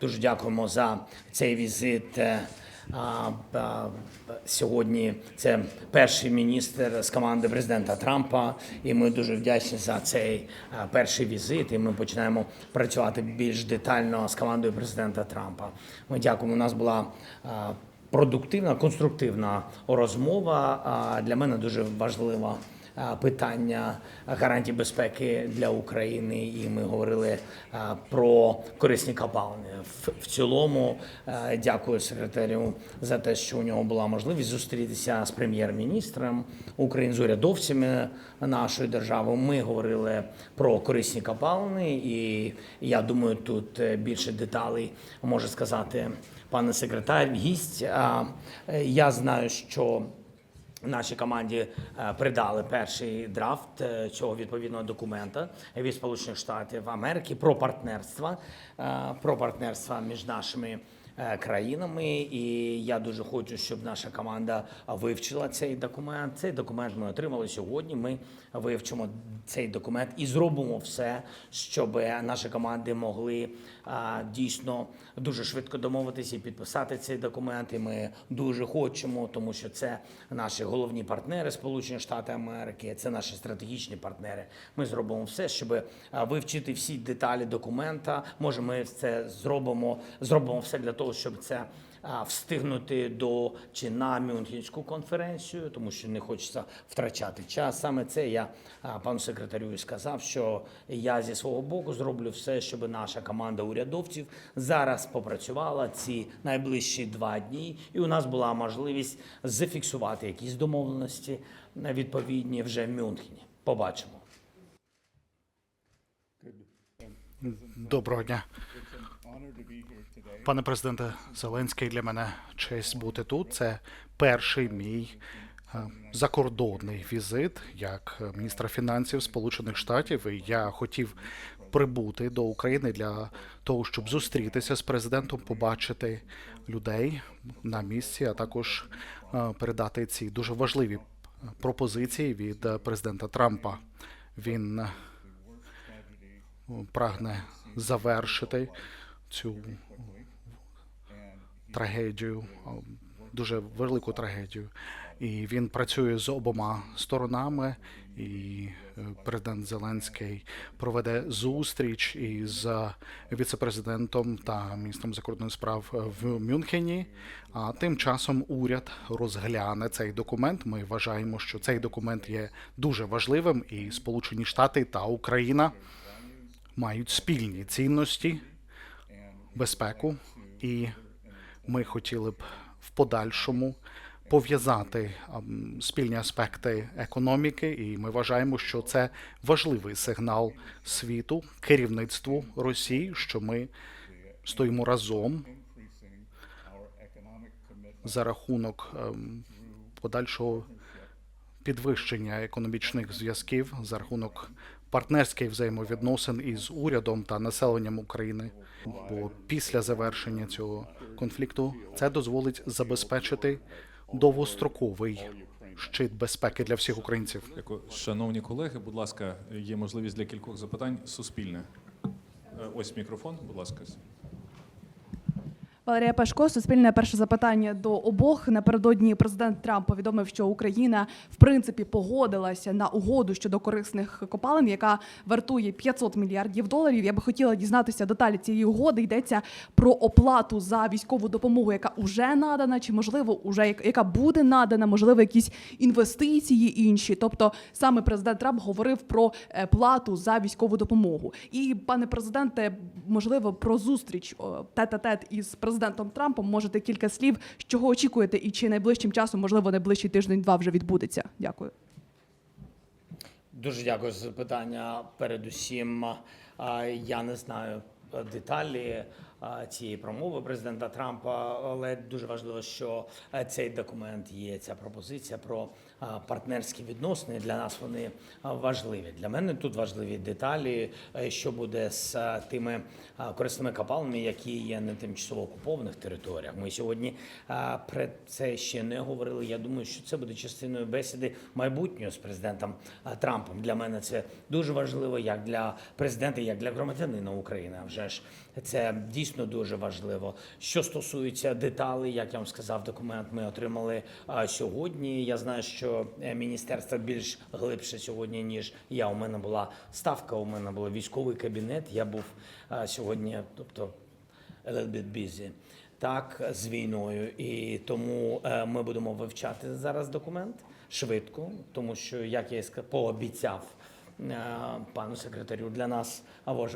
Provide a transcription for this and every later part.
Дуже дякуємо за цей візит. Е, Сьогодні це перший міністр з команди президента Трампа, і ми дуже вдячні за цей перший візит. І ми починаємо працювати більш детально з командою президента Трампа. Ми дякуємо. У нас була продуктивна, конструктивна розмова. Для мене дуже важлива питання гарантій безпеки для України, і ми говорили про корисні копалини. В, цілому дякую секретарю за те, що у нього була можливість зустрітися з прем'єр-міністром України з урядовцями нашої держави. Ми говорили про корисні копалини, і я думаю, тут е, більше деталей може сказати пане секретар, гість. Е, Я знаю, що Нашій команді е, придали перший драфт е, цього відповідного документа від Сполучених Штатів Америки про партнерство, е, про партнерство між нашими країнами. І я дуже хочу, щоб наша команда вивчила цей документ. Цей документ ми отримали сьогодні. Ми вивчимо цей документ і зробимо все, щоб наші команди могли дійсно дуже швидко домовитися і підписати цей документ. І ми дуже хочемо, тому що це наші головні партнери, Сполучені Штати Америки, це наші стратегічні партнери. Ми зробимо все, щоб вивчити всі деталі документа. Може, ми це зробимо, зробимо все для того, щоб це встигнути до чи на Мюнхенську конференцію, тому що не хочеться втрачати час. Саме це я пану секретарю сказав, що я зі свого боку зроблю все, щоб наша команда урядовців зараз попрацювала ці найближчі два дні, і у нас була можливість зафіксувати якісь домовленості відповідні вже в Мюнхені. Побачимо. Доброго дня. Пане президенте Зеленський, для мене честь бути тут. Це перший мій е, закордонний візит як міністра фінансів Сполучених Штатів. І я хотів прибути до України для того, щоб зустрітися з президентом, побачити людей на місці, а також е, передати ці дуже важливі пропозиції від е, президента Трампа. Він е, прагне завершити цю трагедію, дуже велику трагедію. І він працює з обома сторонами. І е, президент Зеленський проведе зустріч із е, віцепрезидентом та міністром закордонних справ в Мюнхені. А тим часом уряд розгляне цей документ. Ми вважаємо, що цей документ є дуже важливим, і Сполучені Штати та Україна мають спільні цінності, безпеку, і ми хотіли б в подальшому пов'язати спільні аспекти економіки, і ми вважаємо, що це важливий сигнал світу, керівництву Росії, що ми стоїмо разом за рахунок ем, подальшого підвищення економічних зв'язків за рахунок партнерських взаємовідносин із урядом та населенням України. Бо після завершення цього конфлікту це дозволить забезпечити довгостроковий щит безпеки для всіх українців. Шановні колеги, будь ласка, є можливість для кількох запитань. Суспільне. Е, Ось мікрофон, будь ласка. Валерія Пашко, суспільне перше запитання до обох. Напередодні президент Трамп повідомив, що Україна в принципі погодилася на угоду щодо корисних копалин, яка вартує 500 мільярдів доларів. Я би хотіла дізнатися деталі цієї угоди. Йдеться про оплату за військову допомогу, яка вже надана, чи можливо уже як- яка буде надана, можливо, якісь інвестиції інші. Тобто саме президент Трамп говорив про е, плату за військову допомогу. І пане президенте, можливо, про зустріч тет-а-тет із президентом Трампом можете кілька слів, з чого очікуєте, і чи найближчим часом, можливо, найближчий тиждень-два вже відбудеться. Дякую. Дуже дякую за запитання. Передусім, я не знаю деталі цієї промови президента Трампа, але дуже важливо, що е, цей документ є. Ця пропозиція про партнерські відносини. Для нас вони важливі. Для мене тут важливі деталі, е, що буде з тими корисними копалинами, які є на тимчасово окупованих територіях. Ми сьогодні про це ще не говорили. Я думаю, що це буде частиною бесіди майбутнього з президентом Трампом. Для мене це дуже важливо, як для президента, як для громадянина України. А вже ж це дійсно дійсно дуже важливо. Що стосується деталей, як я вам сказав, документ ми отримали сьогодні. Я знаю, що е, міністерство більш глибше сьогодні, ніж я. У мене була ставка, у мене був військовий кабінет. Я був сьогодні, тобто a little bit busy, так, з війною. І тому е, ми будемо вивчати зараз документ швидко, тому що, як я пообіцяв пану секретарю, для нас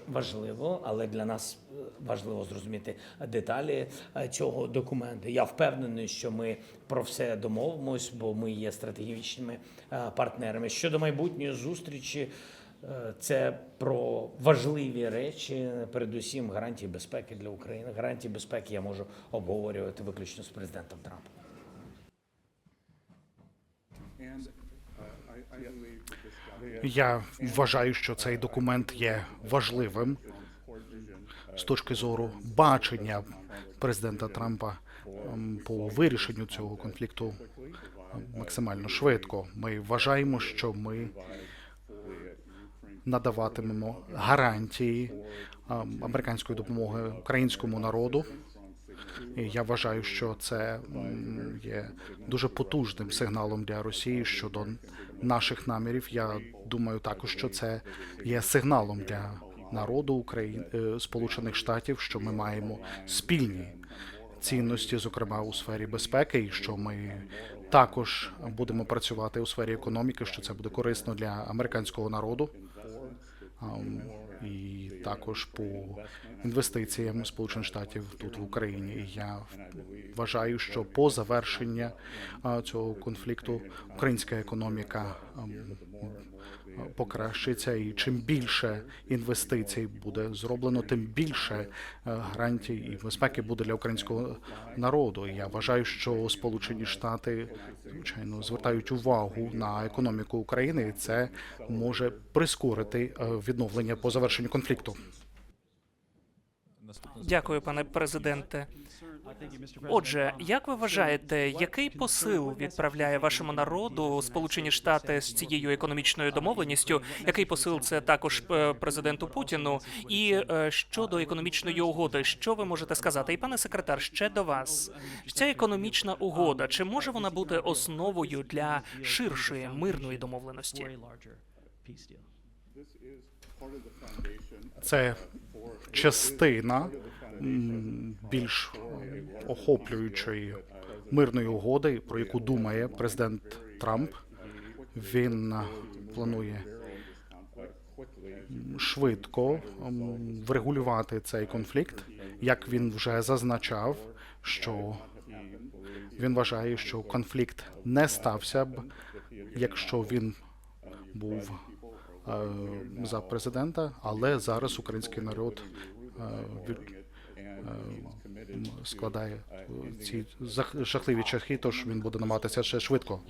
важливо, але для нас е, важливо зрозуміти деталі е, цього документу. Я впевнений, що ми про все домовимось, бо ми є стратегічними е, партнерами. Щодо майбутньої зустрічі. Е, Це про важливі речі, передусім гарантії безпеки для України. Гарантії безпеки я можу обговорювати виключно з президентом Трампом. Я вважаю, що цей документ є важливим з точки зору бачення президента Трампа ем, по вирішенню цього конфлікту ем, максимально швидко. Ми вважаємо, що ми надаватимемо гарантії ем, американської допомоги українському народу. І я вважаю, що це є дуже потужним сигналом для Росії щодо наших намірів. Я думаю також, що це є сигналом для народу України Сполучених Штатів, що ми маємо спільні цінності, зокрема у сфері безпеки, і що ми також будемо працювати у сфері економіки, що це буде корисно для американського народу. І також по інвестиціям Сполучених Штатів тут в Україні. І я вважаю, що по завершенню цього конфлікту українська економіка ам, покращиться, і чим більше інвестицій буде зроблено, тим більше е, гарантій і безпеки буде для українського народу. Я вважаю, що Сполучені Штати звичайно звертають увагу на економіку України, і це може прискорити е, відновлення по завершенню конфлікту. Дякую, пане президенте. Отже, як ви вважаєте, який посил відправляє вашому народу Сполучені Штати з цією економічною домовленістю? Який посил це також е, президенту Путіну? І е, щодо економічної угоди, що ви можете сказати? І пане секретар, ще до вас ця економічна угода, чи може вона бути основою для ширшої мирної домовленості? Це частина більш охоплюючої мирної угоди, про яку думає президент Трамп. Він планує швидко врегулювати цей конфлікт, як він вже зазначав, що він вважає, що конфлікт не стався б, якщо він був е, за президента, але зараз український народ е, складає е, ці жахливі чахи, тож він буде намагатися ще швидко.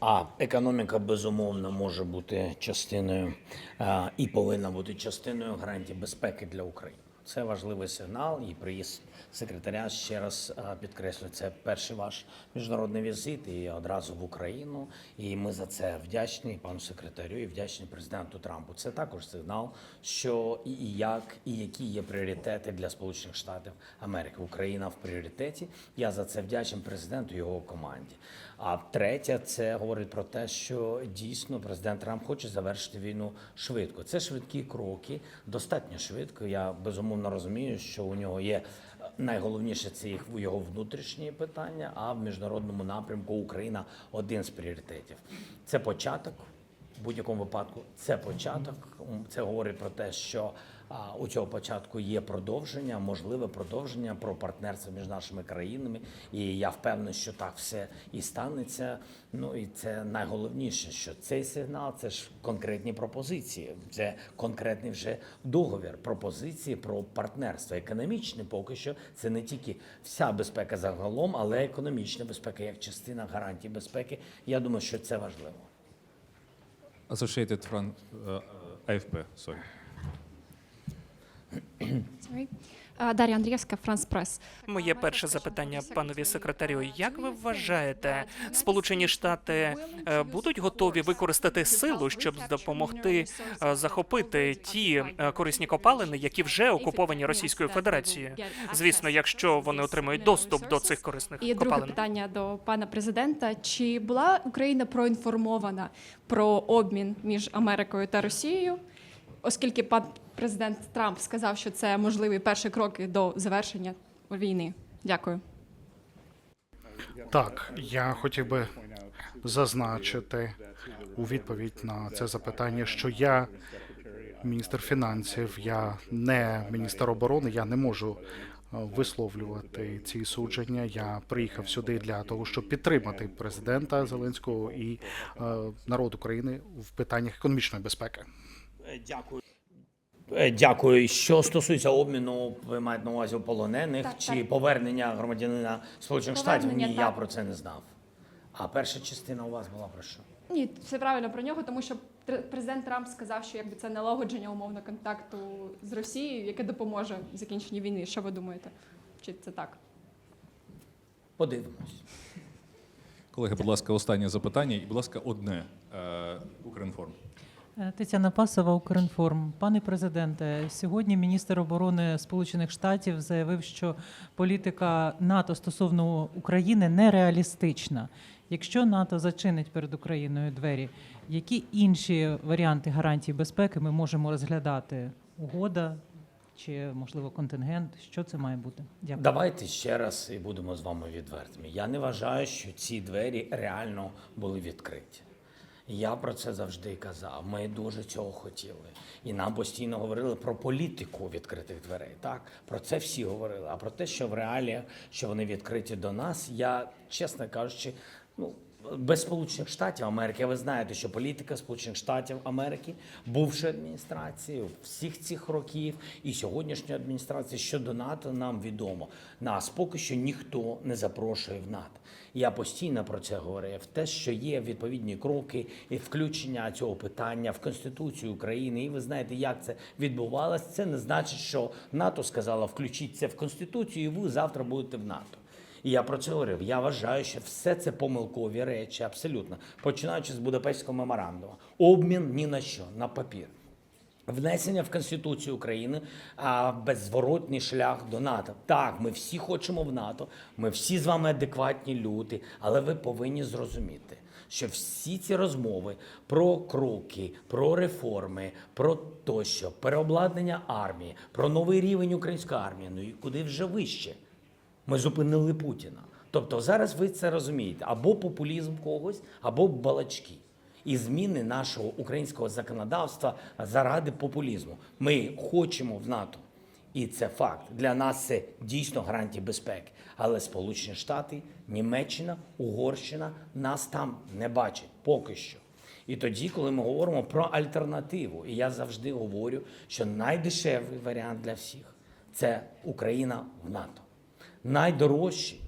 А економіка безумовно може бути частиною а, і повинна бути частиною гарантії безпеки для України. Це важливий сигнал, і приїзд секретаря ще раз а, підкреслю, це перший ваш міжнародний візит і одразу в Україну. І ми за це вдячні пану секретарю і вдячні президенту Трампу. Це також сигнал, що і як, і які є пріоритети для Сполучених Штатів Америки. Україна в пріоритеті. Я за це вдячний президенту і його команді. А третє, це говорить про те, що дійсно президент Трамп хоче завершити війну швидко. Це швидкі кроки, достатньо швидко. Я безумовно розумію, що у нього є е, найголовніше це його внутрішні питання. А в міжнародному напрямку Україна один з пріоритетів. Це початок. Будь-якому випадку це початок. Це говорить про те, що у цього початку є продовження, можливе продовження про партнерство між нашими країнами. І я впевнений, що так все і станеться. Ну і це найголовніше, що цей сигнал це ж конкретні пропозиції, це конкретний вже договір, пропозиції про партнерство. Економічне поки що це не тільки вся безпека загалом, але економічна безпека як частина гарантій безпеки. Я думаю, що це важливо. Associated Front, uh, е, AFP, sorry. Дар'я Андрієвська, Франс Прес. Моє перше запитання панові секретарю. Як ви вважаєте, Сполучені Штати е, будуть готові використати силу, щоб допомогти е, захопити ті е, корисні копалини, які вже окуповані Російською Федерацією? Звісно, якщо вони отримують доступ до цих корисних І друге питання до пана президента: чи була Україна проінформована про обмін між Америкою та Росією? Оскільки пан президент Трамп сказав, що це можливі перші кроки до завершення війни. Дякую. Так, я хотів би зазначити у відповідь на це запитання, що я міністр фінансів, я не міністр оборони, я не можу е, висловлювати ці судження. Я приїхав сюди для того, щоб підтримати президента Зеленського і е, народ України в питаннях економічної безпеки. Е, Дякую. Е, Дякую. Що стосується обміну, ви маєте на увазі полонених Так, чи так. повернення громадянина Сполучених Штатів? Ні, я про це не знав. А перша частина у вас була про що? Ні, все правильно про нього, тому що президент Трамп сказав, що якби це налагодження умовно контакту з Росією, яке допоможе в закінченні війни. Що ви думаєте? Чи це так? Подивимось. Колеги, будь ласка, останнє запитання, і, будь ласка, одне е, Укрінформ. Е, Тетяна Пасова, Укрінформ. Пане президенте, сьогодні міністр оборони Сполучених Штатів заявив, що політика НАТО стосовно України нереалістична. Якщо НАТО зачинить перед Україною двері, які інші варіанти гарантій безпеки ми можемо розглядати? Угода чи можливо контингент? Що це має бути? Дякую. Давайте ще раз і будемо з вами відвертими. Я не вважаю, що ці двері реально були відкриті. Я про це завжди казав. Ми дуже цього хотіли. І нам постійно говорили про політику відкритих дверей. Так, про це всі говорили. А про те, що в реаліях, що вони відкриті до нас, я, чесно кажучи, ну. Без Сполучених Штатів Америки, ви знаєте, що політика Сполучених Штатів Америки, бувшої адміністрації всіх цих років і сьогоднішньої адміністрації щодо НАТО нам відомо. Нас поки що ніхто не запрошує в НАТО. Я постійно про це говорив. Те, що є відповідні кроки і включення цього питання в Конституцію України, і ви знаєте, як це відбувалося. Це не значить, що НАТО сказало включіть це в Конституцію, і ви завтра будете в НАТО. І я про це говорив. Я вважаю, що все це помилкові речі, абсолютно. Починаючи з Будапештського меморандуму. Обмін ні на що, на папір. Внесення в Конституцію України а беззворотний шлях до НАТО. Так, ми всі хочемо в НАТО, ми всі з вами адекватні люди, але ви повинні зрозуміти, що всі ці розмови про кроки, про реформи, про тощо, переобладнання армії, про новий рівень української армії, ну і куди вже вище. Ми зупинили Путіна. Тобто зараз ви це розумієте: або популізм когось, або балачки. І зміни нашого українського законодавства заради популізму. Ми хочемо в НАТО. І це факт. Для нас це дійсно гарантія безпеки. Але Сполучені Штати, Німеччина, Угорщина нас там не бачать поки що. І тоді, коли ми говоримо про альтернативу, і я завжди говорю, що найдешевий варіант для всіх це Україна в НАТО. Найдорожчий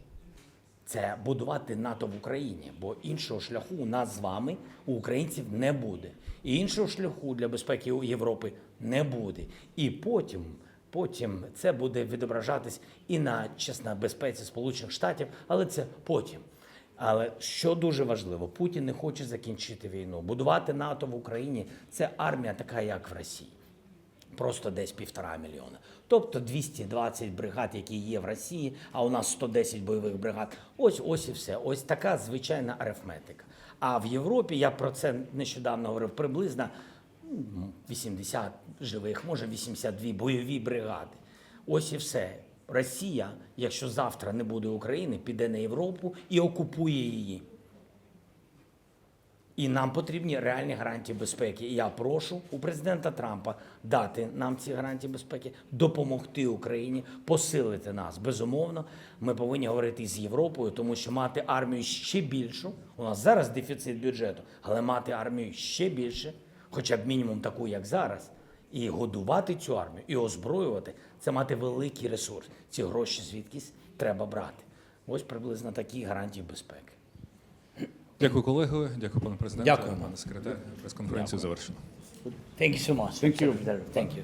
це будувати НАТО в Україні, бо іншого шляху у нас з вами, у українців, не буде. І іншого шляху для безпеки Європи не буде. І потім, потім це буде відображатись і на чесно безпеці Сполучених Штатів, але це потім. Але що дуже важливо, Путін не хоче закінчити війну. Будувати НАТО в Україні це армія така, як в Росії просто десь півтора мільйона. Тобто 220 бригад, які є в Росії, а у нас 110 бойових бригад. Ось ось і все. Ось така звичайна арифметика. А в Європі я про це нещодавно говорив приблизно 80 живих, може 82 бойові бригади. Ось і все. Росія, якщо завтра не буде України, піде на Європу і окупує її. І нам потрібні реальні гарантії безпеки. І я прошу у президента Трампа дати нам ці гарантії безпеки, допомогти Україні, посилити нас. Безумовно, ми повинні говорити з Європою, тому що мати армію ще більшу. У нас зараз дефіцит бюджету, але мати армію ще більше, хоча б мінімум таку, як зараз, і годувати цю армію, і озброювати це мати великий ресурс. Ці гроші звідкись треба брати. Ось приблизно такі гарантії безпеки. Дякую, колеги. Дякую, пане президенте. Дякую. Пане секретар. Прес-конференцію завершено. Thank you so much. Thank you. Thank you.